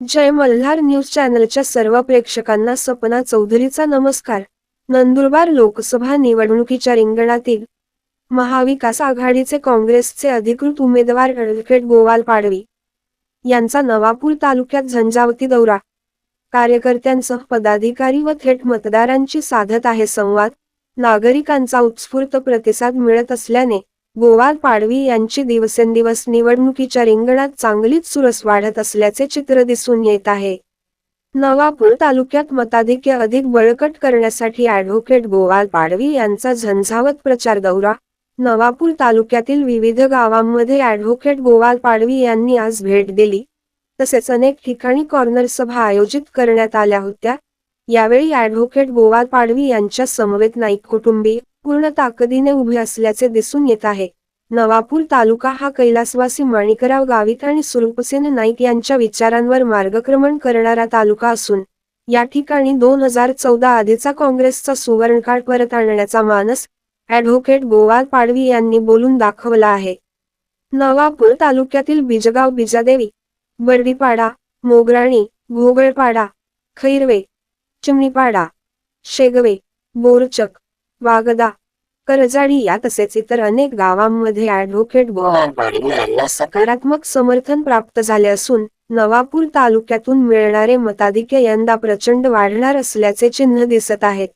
जय Malhar news चॅनलच्या सर्व प्रेक्षकांना सपना चौधरीचा नमस्कार. नंदुरबार लोकसभा निवडणुकीच्या रिंगणातील महाविकास आघाडीचे काँग्रेसचे अधिकृत उमेदवार ॲडव्होकेट गोवाल पाडवी यांचा नवापूर तालुक्यात झंझावती दौरा. कार्यकर्त्यांसह पदाधिकारी व थेट मतदारांची साधत आहे संवाद. नागरिकांचा उत्स्फूर्त प्रतिसाद मिळत असल्याने गोवाल पाडवी यांची दिवसेंदिवस निवडणुकीच्या रिंगणात चांगलीच सुरस वाढत असल्याचे चित्र दिसून येत आहे. नवापूर तालुक्यात मताधिक्य अधिक बळकट करण्यासाठी ऍडव्होकेट गोवाल पाडवी यांचा झंझावत प्रचार दौरा. नवापूर तालुक्यातील विविध गावांमध्ये ऍडव्होकेट गोवाल पाडवी यांनी आज भेट दिली. तसेच अनेक ठिकाणी कॉर्नर सभा आयोजित करण्यात आल्या होत्या. यावेळी ऍडव्होकेट गोवाल पाडवी यांच्या समवेत नाईक कुटुंबीय पूर्ण ताकदीने उभे असल्याचे दिसून येत आहे. नवापूर तालुका हा कैलासवासी माणिकराव गावित आणि सुरूपसेन नाईक यांच्या विचारांवर मार्गक्रमण करणारा तालुका असून या ठिकाणी दोन हजार चौदा आधीचा काँग्रेसचा सुवर्णकाळ परत आणण्याचा मानस ॲडव्होकेट गोवाल पाडवी यांनी बोलून दाखवला आहे. नवापूर तालुक्यातील बिजगाव बिजादेवी बर्डीपाडा मोगराणी घोगळपाडा खैरवे चिमणीपाडा शेगवे बोरचक वागदा करजाडी या तसेच इतर अनेक गावांमध्ये यांना सकारात्मक समर्थन प्राप्त झाले असून नवापूर तालुक्यातून मिळणारे मताधिक्य यंदा प्रचंड वाढणार असल्याचे चिन्ह दिसत आहेत.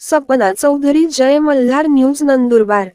सपना चौधरी जय मल्हार न्यूज नंदुरबार.